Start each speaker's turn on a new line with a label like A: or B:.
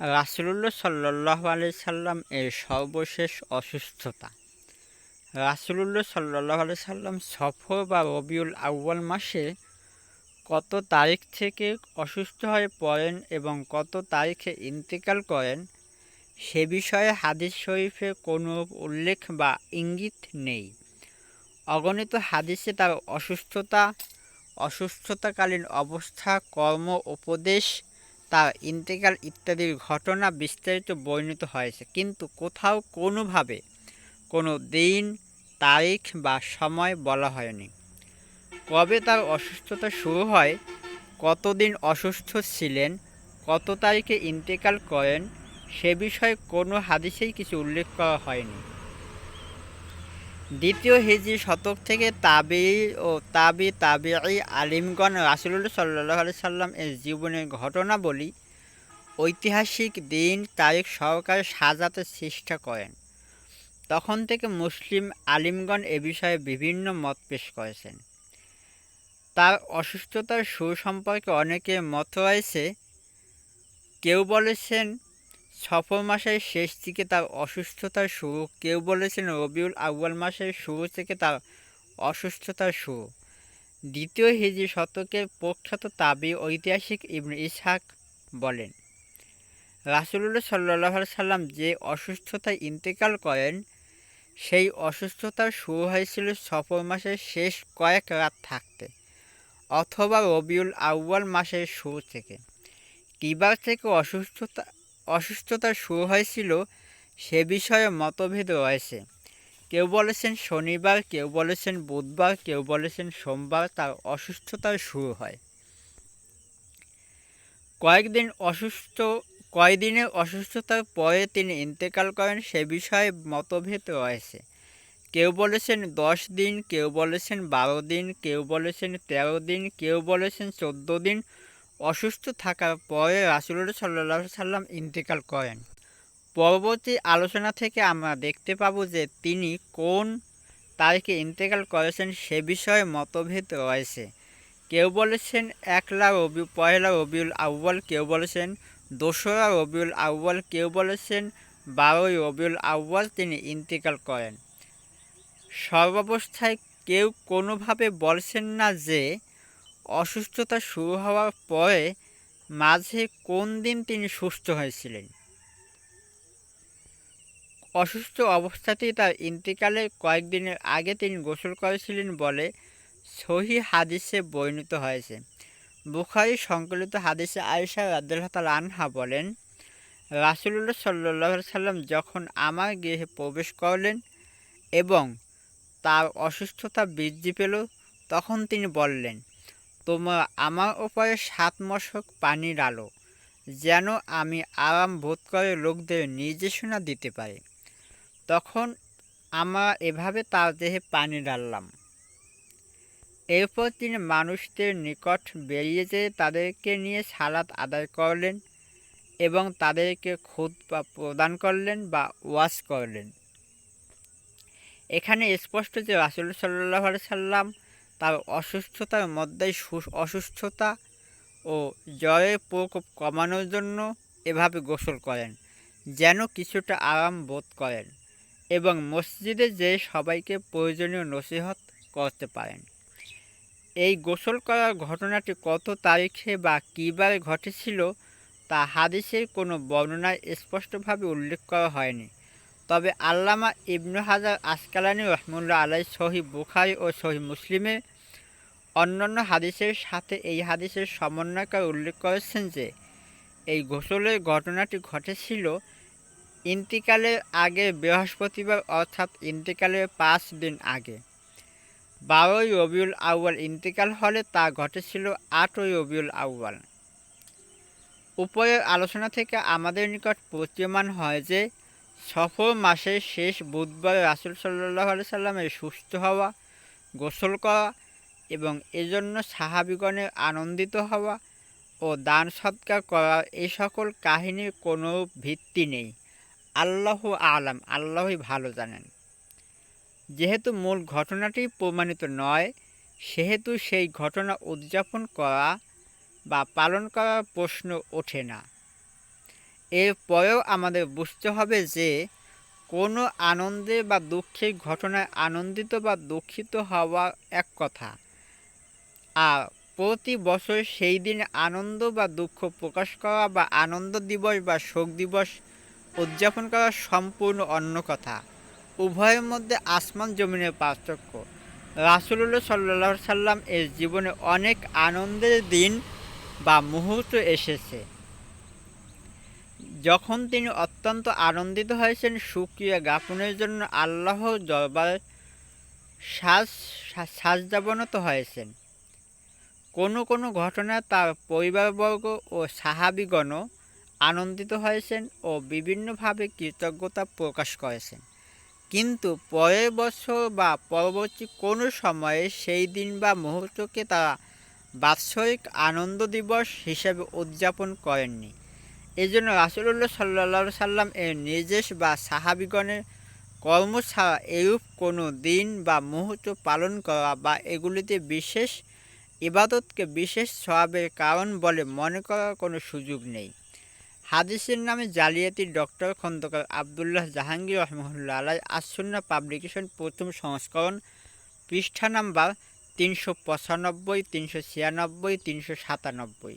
A: রাসুলুল্লাহ সাল্লাহ আলি সাল্লাম এর সর্বশেষ অসুস্থতা। রাসুলুল্লাহ সাল্লাহ আলি সাল্লাম সফর বা রবিউল আউ্বাল মাসে কত তারিখ থেকে অসুস্থ হয়ে পড়েন এবং কত তারিখে ইন্তেকাল করেন, সে বিষয়ে হাদিস শরীফে কোনো উল্লেখ বা ইঙ্গিত নেই। অগণিত হাদিসে তার অসুস্থতা, অসুস্থতাকালীন অবস্থা, কর্ম, উপদেশ তার ইন্তেকাল ইত্যাদির ঘটনা বিস্তারিত বর্ণিত হয়েছে। কিন্তু কোথাও কোনোভাবে কোনো দিন, তারিখ বা সময় বলা হয়নি। কবে তার অসুস্থতা শুরু হয়, কতদিন অসুস্থ ছিলেন, কত তারিখে ইন্তেকাল করেন, সে বিষয়ে কোনো হাদিসেই কিছু উল্লেখ করা হয়নি। দ্বিতীয় হিজি শতক থেকে তাবি ও তাবি তাবি আলিমগণ রাসুল্লাহ সাল্লাহ আলি সাল্লাম এর জীবনের ঘটনা বলি ঐতিহাসিক দিন তারিখ সহকারে সাজাতে চেষ্টা করেন। তখন থেকে মুসলিম আলিমগণ এ বিষয়ে বিভিন্ন মত পেশ করেছেন। তার অসুস্থতার সুর সম্পর্কে অনেকের মত রয়েছে। কেউ বলেছেন সফর মাসের শেষ দিকে তার অসুস্থতার শুরু। কেউ বলেছেন রবিউল আউ্বাল মাসের শুরু থেকে তার অসুস্থতার শুরু। দ্বিতীয় হিজি শতকের প্রখ্যাত তাবি ঐতিহাসিক ইবন ইসহাক বলেন রাসুল্লাহ সাল্লাহ সাল্লাম যে অসুস্থতায় ইন্তেকাল করেন, সেই অসুস্থতার শুরু হয়েছিল সফর মাসের শেষ কয়েক রাত থাকতে, অথবা রবিউল আউ্বাল মাসের শুরু থেকে। কিবার থেকে অসুস্থতা অসুস্থতা শুরু হয়েছিল সে বিষয়ে মতভেদ রয়েছে। কেউ বলেছেন শনিবার, কেউ বলেছেন বুধবার, কেউ বলেছেন সোমবার তার অসুস্থতার শুরু হয়। কয়েকদিন অসুস্থ, কয়েকদিনের অসুস্থতার পরে তিনি ইন্তেকাল করেন সে বিষয়ে মতভেদ রয়েছে। কেউ বলেছেন দশ দিন, কেউ বলেছেন বারো দিন, কেউ বলেছেন তেরো দিন, কেউ বলেছেন চোদ্দ দিন অসুস্থ থাকার পরে রাসুল্লাহ সাল্লাহ সাল্লাম ইন্তেকাল করেন। পরবর্তী আলোচনা থেকে আমরা দেখতে পাব যে তিনি কোন তারিখে ইন্তেকাল করেছেন সে বিষয়ে মতভেদ রয়েছে। কেউ বলেছেন একলা রবি, পয়লা রবিউল আউ্বাল কেউ বলেছেন দোসরা রবিউল আউ্বাল কেউ বলেছেন বারোই রবিউল আউ্বাল তিনি ইন্তেকাল করেন। সর্বাবস্থায় কেউ কোনোভাবে বলছেন না যে অসুস্থতা শুরু হওয়ার পরে মাঝে কোন দিন তিনি সুস্থ হয়েছিলেন? অসুস্থ অবস্থাতেই তার ইন্তিকালের কয়েকদিনের আগে তিনি গোসল করেছিলেন বলে সহি হাদিসে বর্ণিত হয়েছে। বুখারি সংকলিত হাদিসে আয়েশা রাদ্দাল আনহা বলেন রাসুল্লাহ সাল্লাহ সাল্লাম যখন আমার গৃহে প্রবেশ করলেন এবং তার অসুস্থতা বৃদ্ধি পেল, তখন তিনি বললেন তোমরা আমার ওপরে সাত মশক পানি ডালো যেন আমি আরাম বোধ করে লোকদের নির্দেশনা দিতে পারি। তখন আমরা এভাবে তার দেহে পানি ডাললাম এরপর তিনি মানুষদের নিকট বেরিয়ে যেয়ে তাদেরকে নিয়ে সালাত আদায় করলেন এবং তাদেরকে খুদ বা প্রদান করলেন বা ওয়াশ করলেন। এখানে স্পষ্ট যে রাসুল সাল্লাহ সাল্লাম তার অসুস্থতার মধ্যেই অসুস্থতা ও জ্বরের প্রকোপ কমানোর জন্য এভাবে গোসল করেন, যেন কিছুটা আরাম বোধ করেন এবং মসজিদে যে সবাইকে প্রয়োজনীয় নসিহত করতে পারেন। এই গোসল করার ঘটনাটি কত তারিখে বা কীবারে ঘটেছিল তা হাদিসের কোনো বর্ণনায় স্পষ্টভাবে উল্লেখ করা হয়নি। তবে আল্লামা ইবনু হাজার আসকালানি রহমুল্লাহ আলাই সহি বুখারি ও সহি মুসলিমে অন্যান্য হাদিসের সাথে এই হাদিসের সমন্বয়কার উল্লেখ করেছেন যে, এই গোসলের ঘটনাটি ঘটেছিল ইন্তিকালের আগে বৃহস্পতিবার অর্থাৎ ইন্তিকালের পাঁচ দিন আগে। বারোই রবিউল আউ্বাল ইন্তিকাল হলে তা ঘটেছিল আটই রবিউল আউ্বাল উপরের আলোচনা থেকে আমাদের নিকট প্রতীয়মান হয় যে সফর মাসের শেষ বুধবার রাসুল সাল্লাহ সাল্লামের সুস্থ হওয়া, গোসল করা এবং এজন্য সাহাবিগণের আনন্দিত হওয়া ও দান সৎকার করার এই সকল কাহিনীর কোনো ভিত্তি নেই। আল্লাহ আলাম, আল্লাহই ভালো জানেন। যেহেতু মূল ঘটনাটি প্রমাণিত নয়, সেহেতু সেই ঘটনা উদযাপন করা বা পালন করার প্রশ্ন ওঠে না। এরপরেও আমাদের বুঝতে হবে যে কোনো আনন্দে বা দুঃখের ঘটনায় আনন্দিত বা দুঃখিত হওয়া এক কথা। আর প্রতি বছর সেই দিনে আনন্দ বা দুঃখ প্রকাশ করা বা আনন্দ দিবস বা শোক দিবস উদযাপন করা সম্পূর্ণ অন্য কথা। উভয়ের মধ্যে আসমান জমিনের পার্থক্য। রাসুলুল্লাহ সাল্লাহ সাল্লাম এর জীবনে অনেক আনন্দের দিন বা মুহূর্ত এসেছে। যখন তিনি অত্যন্ত আনন্দিত হয়েছেন সুক্রিয়া জ্ঞাপনের জন্য আল্লাহ দরবার সাজ সাজদাবনত হয়েছেন। কোনো কোনো ঘটনায় তার পরিবারবর্গ ও সাহাবিগণও আনন্দিত হয়েছেন ও বিভিন্নভাবে কৃতজ্ঞতা প্রকাশ করেছেন। কিন্তু পরের বছর বা পরবর্তী কোনো সময়ে সেই দিন বা মুহূর্তকে তারা বাৎসরিক আনন্দ দিবস হিসেবে উদযাপন করেননি। এজন্য রাসুলুল্লাহ সাল্লা সাল্লাম এর নির্দেশ বা সাহাবিগণের কর্ম ছাড়া এরূপ কোনো দিন বা মুহূর্ত পালন করা বা এগুলিতে বিশেষ ইবাদতকে বিশেষ স্বভাবের কারণ বলে মনে করার কোনো সুযোগ নেই। হাদিসের নামে জালিয়াতি ডক্টর খন্দকার আবদুল্লাহ জাহাঙ্গীর রহমতুল্লাহ আলাই আসন্না পাবলিকেশন প্রথম সংস্করণ পৃষ্ঠা নাম্বার তিনশো পঁচানব্বই, তিনশো ছিয়ানব্বই, তিনশো সাতানব্বই।